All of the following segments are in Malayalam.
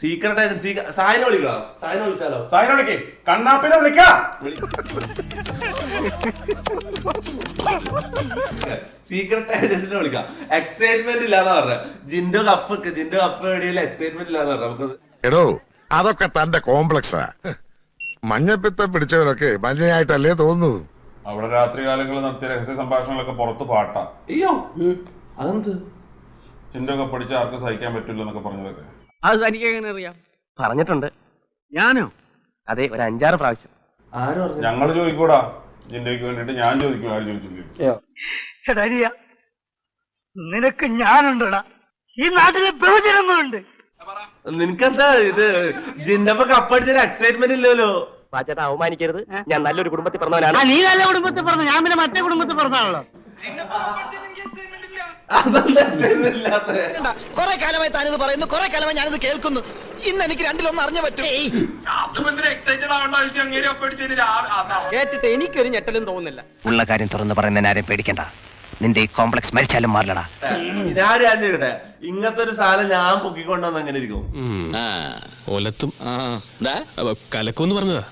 സീക്രട്ട് ഏജന്റ് സായിനെ വിളിക്കോ സായിനെ വിളിച്ചാലോ? സായിനെ വിളിക്കേ. കണ്ണാപ്പിനെ വിളിക്ക. സീക്രട്ട് ഏജന്റിനെ വിളിക്കാം. എക്സൈറ്റ്മെന്റ് ഇല്ലാന്ന് പറഞ്ഞ. ജിൻഡോ കപ്പ് ജിൻഡോ കപ്പ് എവിടെയല്ല എക്സൈറ്റ്മെന്റ് ഇല്ലാന്ന് പറഞ്ഞ. നമുക്ക് എടോ അതൊക്കെ തന്റെ കോംപ്ലക്സാ. മഞ്ഞപ്പിത്തം പിടിച്ചവരൊക്കെ മഞ്ഞയായിട്ടല്ലേ തോന്നുന്നു. അവിടെ രാത്രി കാലങ്ങളിൽ നടത്തിയ രഹസ്യ സംഭാഷണങ്ങളൊക്കെ പുറത്ത് പാട്ടാ. അയ്യോ അതെന്ത്? ചിന്തയൊക്കെ പഠിച്ച ആർക്കും സഹിക്കാൻ പറ്റില്ല എന്നൊക്കെ പറഞ്ഞതൊക്കെ അത് തനിക്ക് എങ്ങനെ അറിയാം? പറഞ്ഞിട്ടുണ്ട്. ഞാനോ? അതെ ഒരു അഞ്ചാറ് പ്രാവശ്യം. ഞങ്ങൾ ചോദിക്കൂടാ. ജിൻഡോയ്ക്ക് വേണ്ടിട്ട് ഞാൻ ചോദിക്കും ആര് ചോദിച്ചില്ലേ? എടാ അനിയ, നിനക്ക് ഞാനുണ്ടടാ? ഈ നാട്ടിലെ ബഹുജനങ്ങളുണ്ട്. നിനക്കെന്താ ഇത്? ജിന്നപ്പ കപ്പടിച്ചൊരു എക്സൈറ്റ്മെന്റ് ഇല്ലല്ലോ. പാച്ചേട്ടാ അവമാനിക്കരുത്. ഞാൻ നല്ലൊരു കുടുംബത്തിൽ പറഞ്ഞവനാണ്. ആ നീ നല്ല കുടുംബത്തിൽ പറഞ്ഞു. ഞാൻ പിന്നെ മറ്റേ കുടുംബത്തിൽ പറഞ്ഞാണല്ലോ? കുറെ കാലമായി താനിത് പറയുന്നു കൊറേ കാലമായി ഞാനിത് കേൾക്കുന്നു. ഇന്ന് എനിക്ക് രണ്ടിലൊന്ന് അറിഞ്ഞു പറ്റും. കേട്ടിട്ട് എനിക്കൊരു ഞെട്ടലും തോന്നുന്നില്ല. ഉള്ള കാര്യം തുറന്ന് പറയുന്ന ആരെയും പേടിക്കണ്ട. നിന്റെ ഈ കോംപ്ലക്സ് മരിച്ചാലും മാറില്ലടാ. ഞാൻ ചോദിക്കട്ടെ ഇങ്ങനത്തെ ഒരു സാധനം ഞാൻ പൊക്കിക്കൊണ്ടുവന്ന് അങ്ങനെ ഇരിക്കും. ഒലത്തും. കലക്കോന്ന് പറഞ്ഞതാ?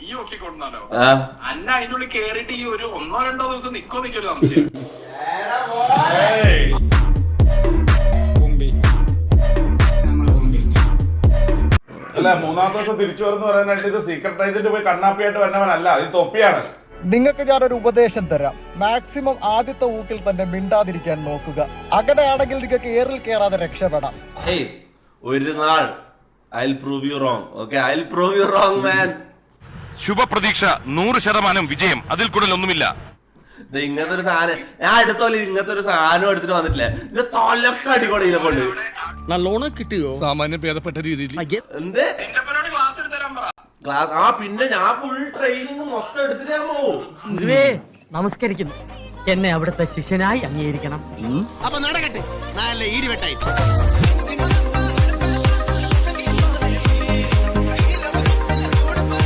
ഈ ഒക്കെ കൊണ്ടാലോ ആ. അന്ന അതിനുള്ളിൽ ഉള്ളിൽ കേറിയിട്ട് ഈ ഒരു ഒന്നോ രണ്ടോ ദിവസം നിക്കോ നിക്കൊരു സംശയം. അല്ല മൂന്നാം ദിവസം തിരിച്ചു വരുന്ന പറയാനായിട്ട് ഇത് സീക്രട്ട് ഏജന്റ് പോയി കണ്ണാപ്പിയായിട്ട് വന്നവനല്ല ഇത് തൊപ്പിയാണ്. നിങ്ങൾക്ക് ഞാനൊരു ഉപദേശം തരാം. മാക്സിമം ആദ്യത്തെ ഊക്കിൽ തന്നെ മിണ്ടാതിരിക്കാൻ നോക്കുക. അകടെയാണെങ്കിൽ നിങ്ങൾക്ക് ഏറിൽ കയറാതെ രക്ഷപ്പെടാം. ഏയ് ഒരു നാൾ I prove you wrong okay I prove you wrong man ശുഭപ്രതീക്ഷ നൂറ് ശതമാനം വിജയം. അതിൽ കൂടുതലൊന്നുമില്ല. ഇങ്ങനത്തെ ഒരു സാധനം. ഞാൻ എടുത്തോലെ ഇങ്ങനത്തെ ഒരു സാധനം എടുത്തിട്ട് വന്നിട്ടില്ലേ? ഇത് തൊലൊക്കെ അടിക്കോടെ ഇതിനെ കൊണ്ട് നല്ലോണം കിട്ടിയോ? സാമാന്യം ഭേദപ്പെട്ട രീതിയിൽ. എന്ത്? ക്ലാസ് ആ പിന്നെ ഞാൻ ഫുൾ ട്രെയിനിങ് മൊത്തം എടുത്തിട്ട് ഞാൻ പോവും. നമസ്കരിക്കുന്നു. എന്നെ അവിടുത്തെ ശിഷ്യനായി അംഗീകരിക്കണം. അപ്പൊ നടക്കട്ടെ. നല്ല ഈടിവെട്ടായി